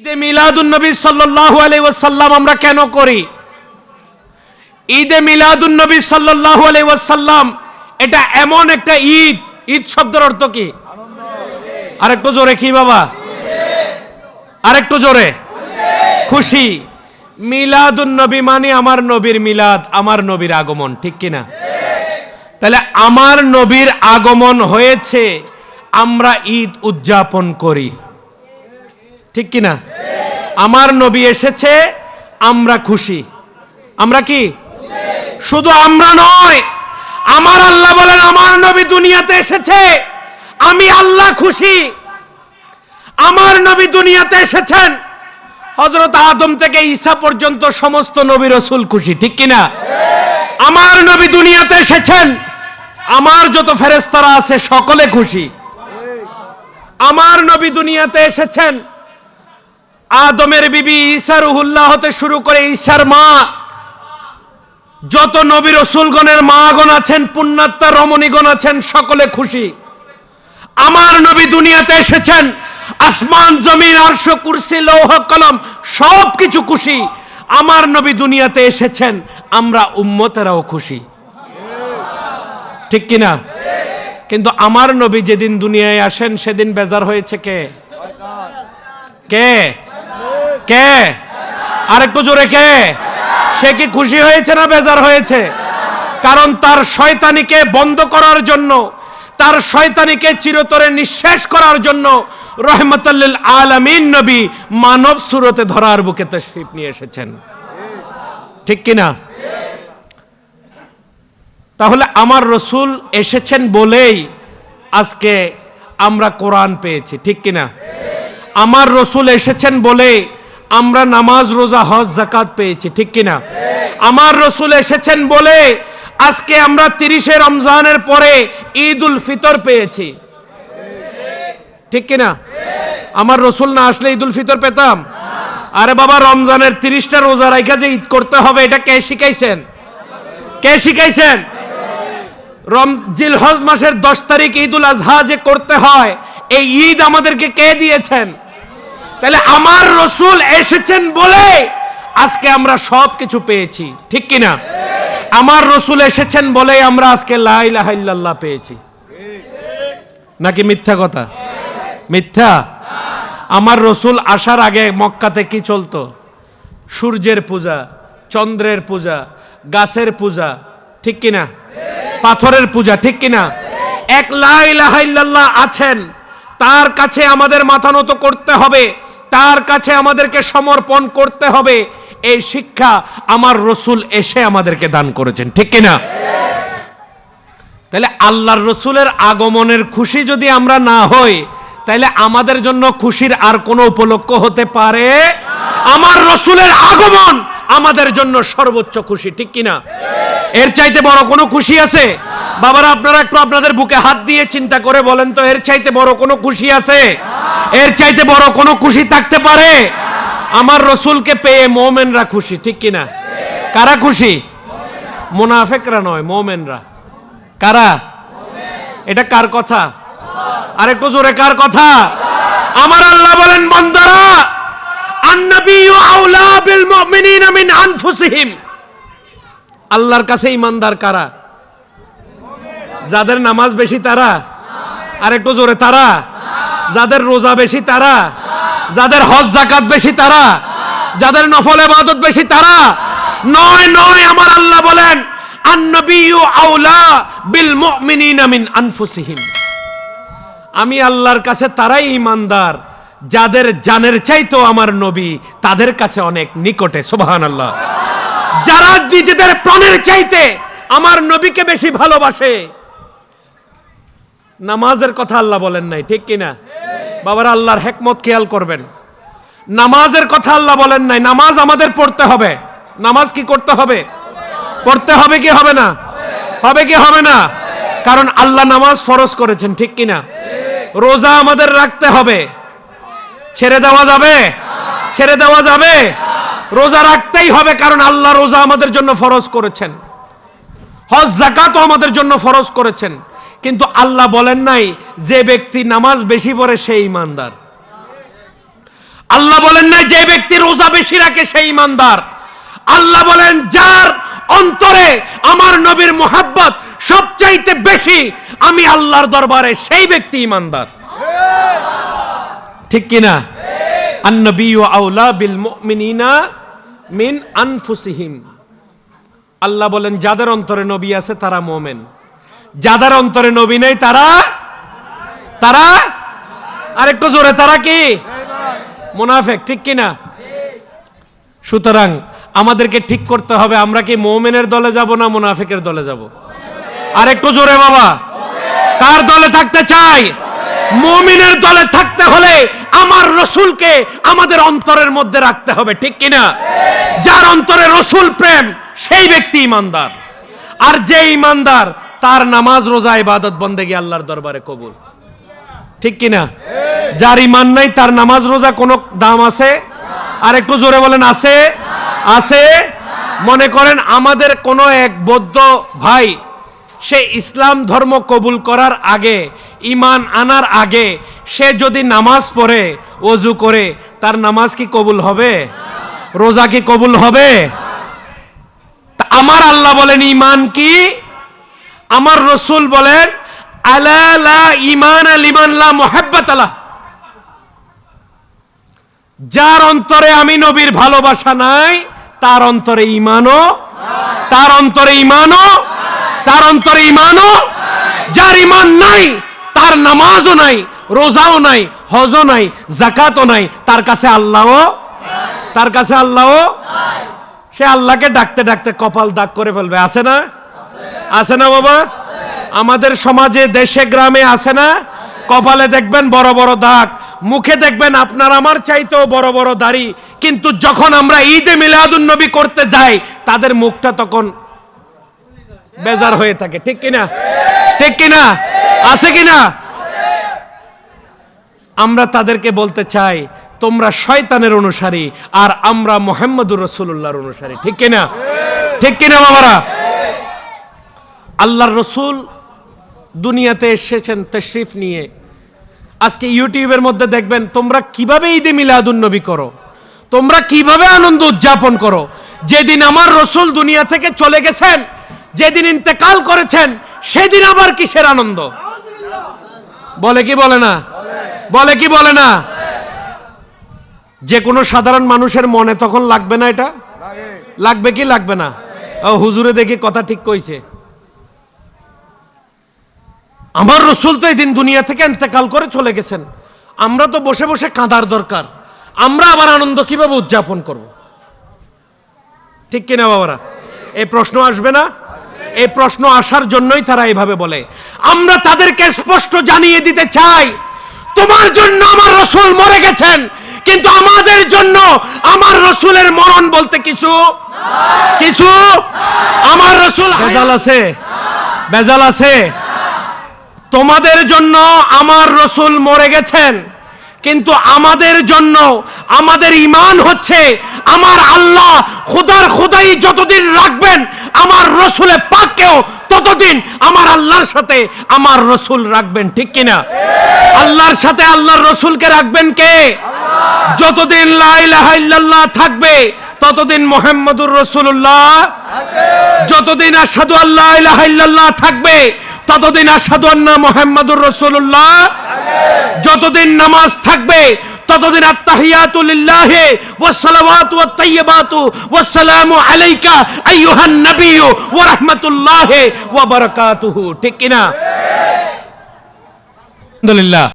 ঈদে মিলাদুন্নবী সাল্লাল্লাহু আলাইহি ওয়াসাল্লাম আমরা কেন করি? ঈদে মিলাদুন্নবী সাল্লাল্লাহু আলাইহি ওয়াসাল্লাম, এটা এমন একটা ঈদ। ঈদ শব্দের অর্থ কি? আরেকটু জোরে কি বাবা? আরেকটু জোরে। খুশি। মিলাদুন্নবী মানে আমার নবীর মিলাদ, আমার নবীর আগমন, ঠিক কিনা তাহলে আমার নবীর আগমন হয়েছে, আমরা ঈদ উদযাপন করি। ঠিক কিনা? আমার নবী এসেছে, আমরা খুশি। আমরা কি? শুধু আমরা নয়, আমার আল্লাহ বলেন, আমার নবী দুনিয়াতে এসেছে, আমি আল্লাহ খুশি। আমার নবী দুনিয়াতে এসেছেন হজরত আদম থেকে ঈসা পর্যন্ত সমস্ত নবী রসুল খুশি, ঠিক কিনা? আমার নবী দুনিয়াতে এসেছেন, আমার যত ফেরেস্তারা আছে সকলে খুশি। আমার নবী দুনিয়াতে এসেছেন আদমের বিবি ঈসা রুহুল্লাহ হতে শুরু করে ঈসার মা। যত নবী রসুলগণের মাগণ আছেন, পুণ্যাত্মা রমণীগণ আছেন, সকলে খুশি। আমার নবী দুনিয়াতে এসেছেন, আসমান, জমিন, আরশ, কুরসি, লৌহ, কলম সব কিছু খুশি। আমার নবী দুনিয়াতে এসেছেন, আমরা উম্মতেরাও খুশি। ঠিক কিনা? কিন্তু আমার নবী যেদিন দুনিয়ায় আসেন, সেদিন বেজার হয়েছে কে? কে? কে? আরেকটু জোরে কে? সে কি খুশি হয়েছে না বেজার হয়েছে? কারণ তার শয়তানিকে বন্ধ করার জন্য, তার শয়তানিকে চিরতরে নিঃশেষ করার জন্য রহমতাল্লিল আলামিন নবী মানব সুরতে ধরার বুকে তশরিফ নিয়ে এসেছেন। ঠিক কিনা তাহলে আমার রসুল এসেছেন বলেই আজকে আমরা কোরআন পেয়েছি, ঠিক কিনা আমার রসুল এসেছেন বলে আমরা নামাজ, রোজা, হজ জাকাত পেয়েছি, ঠিক কিনা? আমার রসুল এসেছেন বলে আজকে আমরা তিরিশে রমজানের পরে ঈদ উল ফিতর পেয়েছি। ঠিক কিনা? আমার রসুল না আসলে ঈদ উল ফিতর পেতাম? আরে বাবা, রমজানের তিরিশটা রোজা রাইখা যে ঈদ করতে হবে, এটা কে শিখাইছেন? কে শিখাইছেন? রম, জিলহজ মাসের দশ তারিখ ঈদ উল আজহা যে করতে হয়, এই ঈদ আমাদেরকে কে দিয়েছেন? তাহলে আমার রসুল এসেছেন বলে আজকে আমরা সব কিছু পেয়েছি। ঠিক কিনা? আমার রসুল এসেছেন বলে আমরা আজকে লাইলাহাল্লাহ পেয়েছি। নাকি মিথ্যা কথা? মিথ্যা? আমার রসুল আসার আগে মক্কাতে কি চলতো? সূর্যের পূজা, চন্দ্রের পূজা, গাছের পূজা, ঠিক কিনা? পাথরের পূজা, ঠিক কিনা? এক লাইলাহাল্লাহ আছেন। তার কাছে আমাদের মাথা নত করতে হবে। তার কাছে আমাদেরকে সমর্পণ করতে হবে। এই শিক্ষা আমার রসুল এসে আমাদেরকে দান করেছেন, ঠিক কিনা তাহলে আল্লাহর রসুলের আগমনের খুশি যদি আমরা না হই, তাহলে আমাদের জন্য খুশির আর কোনো উপলক্ষ হতে পারে আমার রসুলের আগমন আমাদের জন্য সর্বোচ্চ খুশি, ঠিক কিনা এর চাইতে বড় কোনো খুশি আছে? বাবারা, আপনারা একটু আপনাদের বুকে হাত দিয়ে চিন্তা করে বলেন তো, এর চাইতে বড় কোনো খুশি আছে? এর চাইতে বড় কোনো খুশি থাকতে পারে? আমার রসুলকে পেয়ে মোমেনরা খুশি, ঠিক কিনা? কারা খুশি? মোনাফেকরা নয়, মোমেনরা। কারা? এটা কার কথা? আরেকটু জোরে, কার কথা? আমার আল্লাহ বলেন, বন্দরা আল্লাহর কাছে ইমানদার কারা? যাদের নামাজ বেশি তারা? আর একটু জোরে, তারা? যাদের রোজা বেশি তারা, যাদের হজ জাকাত বেশি তারা, যাদের নফল ইবাদত বেশি তারা। নয় নয়, আমার আল্লাহ বলেন বিল আমি আল্লাহর কাছে তারাই ইমানদার যাদের জানের চাইতো আমার নবী তাদের কাছে অনেক নিকটে সুবহান আল্লাহ যারা নিজেদের প্রাণের চাইতে আমার নবীকে বেশি ভালোবাসে। নামাজের কথা আল্লাহ বলেন নাই, ঠিক কিনা? বাবার, আল্লাহর হেকমত খেয়াল করবেন। নামাজের কথা আল্লাহ বলেন নাই, নামাজ আমাদের পড়তে হবে। নামাজ কি করতে হবে? পড়তে হবে কি হবে না? হবে কি হবে না? কারণ আল্লাহ নামাজ ফরজ করেছেন, ঠিক কিনা? রোজা আমাদের রাখতে হবে। ছেড়ে দেওয়া যাবে? ছেড়ে দেওয়া যাবে? রোজা রাখতেই হবে, কারণ আল্লাহ রোজা আমাদের জন্য ফরজ করেছেন। হজ, জাকাতও আমাদের জন্য ফরজ করেছেন। কিন্তু আল্লাহ বলেন নাই, যে ব্যক্তি নামাজ বেশি পড়ে সেই ইমানদার। আল্লাহ বলেন নাই, যে ব্যক্তি রোজা বেশি রাখে সেই ইমানদার। আল্লাহ বলেন, যার অন্তরে আমার নবীর মোহাব্বত সবচাইতে বেশি, আমি আল্লাহর দরবারে সেই ব্যক্তি ইমানদার। ঠিক কিনা আল্লাহ বলেন, যাদের অন্তরে নবী আছে, তারা মোমেন। যাদের অন্তরে নবী নেই, তারা? তারা? আরেকটু জোরে, তারা কি? মুনাফেক, ঠিক কিনা? সুতরাং আমাদেরকে ঠিক করতে হবে, আমরা কি মোমেনের দলে যাব না মুনাফেকের দলে যাব? আর একটু জোরে বাবা। কার দলে থাকতে চাই? মুমিনের দলে থাকতে হলে আমার রসুলকে আমাদের অন্তরের মধ্যে রাখতে হবে, ঠিক কিনা? যার অন্তরে রসুল প্রেম, সেই ব্যক্তি ইমানদার। আর যে ইমানদার তার নামাজ, রোজা, ইবাদত বন্দেগী আল্লাহর দরবারে কবুল। ঠিক কিনা? যার ইমান নাই, তার নামাজ, রোজা কোনো দাম আছে? আর একটু জোরে বলেন, আছে? আছে? মনে করেন আমাদের কোনো এক বৌদ্ধ ভাই, সে ইসলাম ধর্ম কবুল করার আগে ইমান আনার আগে, সে যদি নামাজ পড়ে, অজু করে, তার নামাজ কি কবুল হবে? রোজা কি কবুল হবে? আমার আল্লাহ বলেন ইমান কি? আমার রসুল বলেন, আলা ইমান লিমান লা মুহাব্বাত আলাহ যার অন্তরে আমি নবীর ভালোবাসা নাই, তার অন্তরে ইমানও তার অন্তরে ইমানও তার অন্তরে ইমানও যার ইমান নাই, তার নামাজও নাই, রোজাও নাই, হজও নাই জাকাতও নাই, তার কাছে আল্লাহও তার কাছে আল্লাহও সে আল্লাহকে ডাকতে ডাকতে কপাল দাগ করে ফেলবে, আছে না? আছে না বাবা? আমাদের সমাজে দেশে, গ্রামে আছে না? কপালে দেখবেন বড় বড় দাগ, মুখে দেখবেন আপনার আমার চাইতেও বড় বড় দাড়ি। কিন্তু যখন আমরা ঈদে মিলাদুন নবী করতে যাই, তাদের মুখটা তখন বেজার হয়ে থাকে। ঠিক কিনা? ঠিক কিনা? আছে কিনা? আমরা তাদেরকে বলতে চাই, তোমরা শয়তানের অনুসারী, আর আমরা মোহাম্মদুর রসুল্লাহর অনুসারী। ঠিক কিনা? ঠিক কিনা বাবারা? আল্লাহর রসুল দুনিয়াতে এসেছেন তশরিফ নিয়ে। আজকে ইউটিউবের মধ্যে দেখবেন, তোমরা কীভাবে ঈদে মিলাদুন নবী করো? তোমরা কীভাবে আনন্দ উদযাপন করো? যেদিন আমার রসুল দুনিয়া থেকে চলে গেছেন, যেদিন ইন্তেকাল করেছেন, সেদিন আবার কিসের আনন্দ? বলে কি বলে না? বলে কি বলে না? যে কোনো সাধারণ মানুষের মনে তখন লাগবে না এটা? লাগবে কি লাগবে না? ও, হুজুরে দেখি কথা ঠিক কইছে। আমার রসুল তো এদিন দুনিয়া থেকে ইন্তেকাল করে চলে গেছেন। আমরা তো বসে বসে কাঁদার দরকার। আমরা আবার আনন্দ কীভাবে উদযাপন করব? ঠিক কিনা বাবারা? এই প্রশ্ন আসবে না? এই প্রশ্ন আসার জন্যই তারা এইভাবে বলে। আমরা তাদেরকে স্পষ্ট জানিয়ে দিতে চাই তোমার জন্য আমার রসুল মরে গেছেন কিন্তু আমাদের জন্য আমার রসুলের মরণ বলতে কিছু? কিছু? আমার রসুল বেজাল আছে। বেজাল আছে। তোমাদের জন্য আমার রসুল মরে গেছেন। কিন্তু আমাদের জন্য আমাদের ইমান হচ্ছে আমার আল্লাহ খুদার খুদাই যতদিন রাখবেন, আমার রসুলে পাককেও ততদিন আমার আল্লাহর সাথে আমার রসুল রাখবেন, ঠিক কিনা? আল্লাহর সাথে আল্লাহর রসুলকে রাখবেন কে? যতদিন লা ইলাহা থাকবে, ততদিন মোহাম্মদুর রসুল্লাহ যতদিন আসাদু আল্লাহ থাকবে ততদিন আসাদু আন্না মোহাম্মদুর রসুল্লাহ যতদিন নামাজ থাকবে, ততদিন আত্তাহিয়াতু লিল্লাহি ওয়াস সালাওয়াতু ওয়াত তাইয়্যিবাতু ওয়াস সালামু আলাইকা আইয়ুহান বারাকাতুহু। ঠিক কিনা? আলহামদুলিল্লাহ।